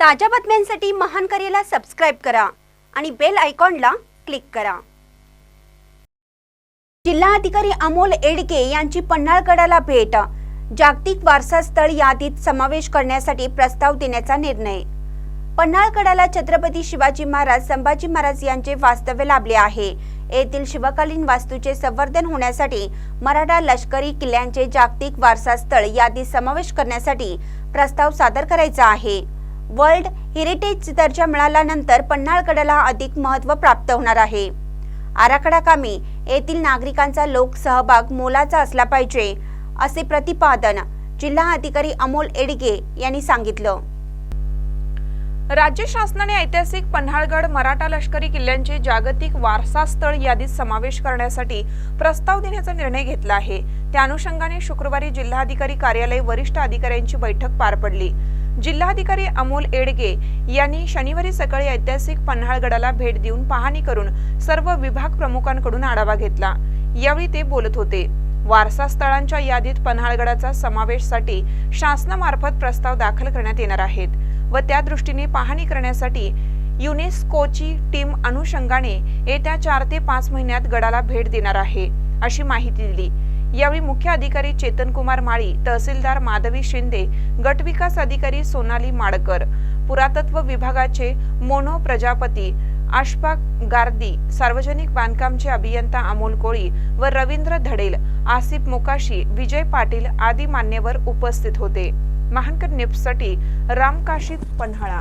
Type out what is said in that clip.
ताज्या बातम्यांसाठी महान करेला सबस्क्राईब करा आणि बेल आयकॉनला क्लिक करा. जिल्हा अधिकारी अमोल एडके यांची पन्हाळगडाला भेट. जागतिक वारसा स्थळ यादीत समावेश करण्यासाठी प्रस्ताव देण्याचा निर्णय. पन्हाळगडाला छत्रपती शिवाजी महाराज संभाजी महाराज यांचे वास्तव्य लाभले आहे. येथील शिवकालीन वास्तूचे संवर्धन होण्यासाठी मराठा लष्करी किल्ल्यांचे जागतिक वारसा स्थळ यादीत समावेश करण्यासाठी प्रस्ताव सादर करायचा आहे. वर्ल्ड हेरिटेज दर्जा मिळाल्यानंतर पन्हाळगडाला अधिक महत्त्व प्राप्त होणार आहे. आराखडा कामी येथील नागरिकांचा लोक सहभाग मोलाचा असला पाहिजे असे प्रतिपादन जिल्हा अधिकारी अमोल एडगे यांनी सांगितलं. राज्य शासनाने ऐतिहासिक पन्हाळगड मराठा लष्करी किल्ल्यांचे जागतिक वारसा स्थळ यादीत समावेश करण्यासाठी प्रस्ताव देण्याचा निर्णय घेतला आहे. त्या अनुषंगाने शुक्रवारी जिल्हाधिकारी कार्यालय वरिष्ठ अधिकाऱ्यांची बैठक पार पडली. जिल्हाधिकारी अमोल एडगे यांनी शनिवारी सकाळी ऐतिहासिक पन्हाळगडाला भेट देऊन पाहणी करून सर्व विभाग प्रमुखांकडून आढावा घेतला. यावेळी ते बोलत होते. वारसा स्थळांच्या यादीत पन्हाळगडाचा समावेशसाठी शासनामार्फत प्रस्ताव दाखल करण्यात येणार आहेत व त्या दृष्टीने पाहणी करण्यासाठी युनेस्कोची टीम अनुषंगाने येत्या चार ते पाच महिन्यात गडाला भेट देणार आहे अशी माहिती दिली. यावेळी मुख्य अधिकारी चेतन कुमार माळी तहसीलदार माधवी शिंदे गटविकास अधिकारी सोनाली माडकर पुरातत्व विभागाचे मोनो प्रजापती आशफाक गार्दी सार्वजनिक बांधकामचे अभियंता अमोल कोळी व रवींद्र धडेल आसिफ मोकाशी विजय पाटील आदी मान्यवर उपस्थित होते. महानकर निप्ससाठी रामकाशीत पन्हाळा.